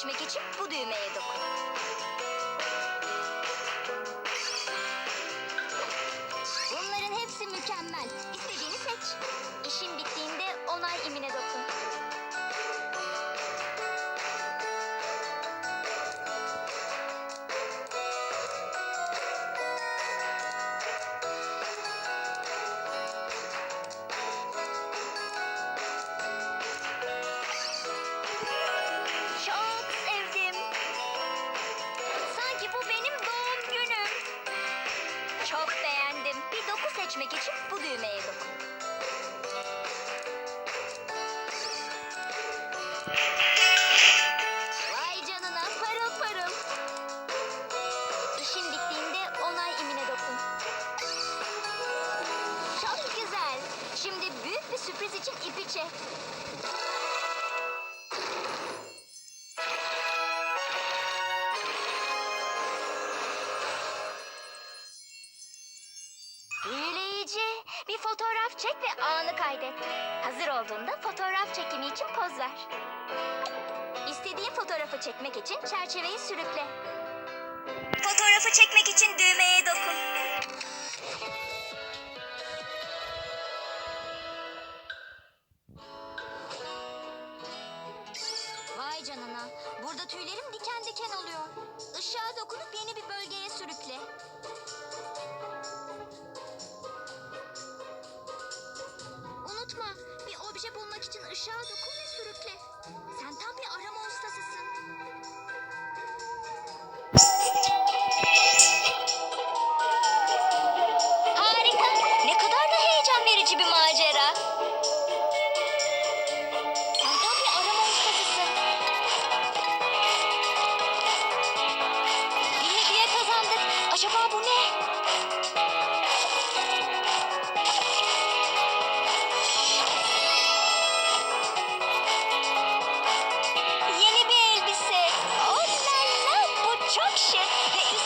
geçmek için bu düğmeye dokun. Seçmek için bu düğmeye dokun. Vay canına parıl parıl. İşin bittiğinde onay imine dokun. Çok güzel. Şimdi büyük bir sürpriz için ipi çek. Bir fotoğraf çek ve anı kaydet. Hazır olduğunda fotoğraf çekimi için poz ver. İstediğin fotoğrafı çekmek için çerçeveyi sürükle. Fotoğrafı çekmek için düğmeye dokun. Vay canına. Burada tüylerim diken diken oluyor. Işığa dokunup için ışığa dokun ve sürükle. Sen tam bir arama ustasısın. Harika. Ne kadar da heyecan verici bir macera. Çok şık.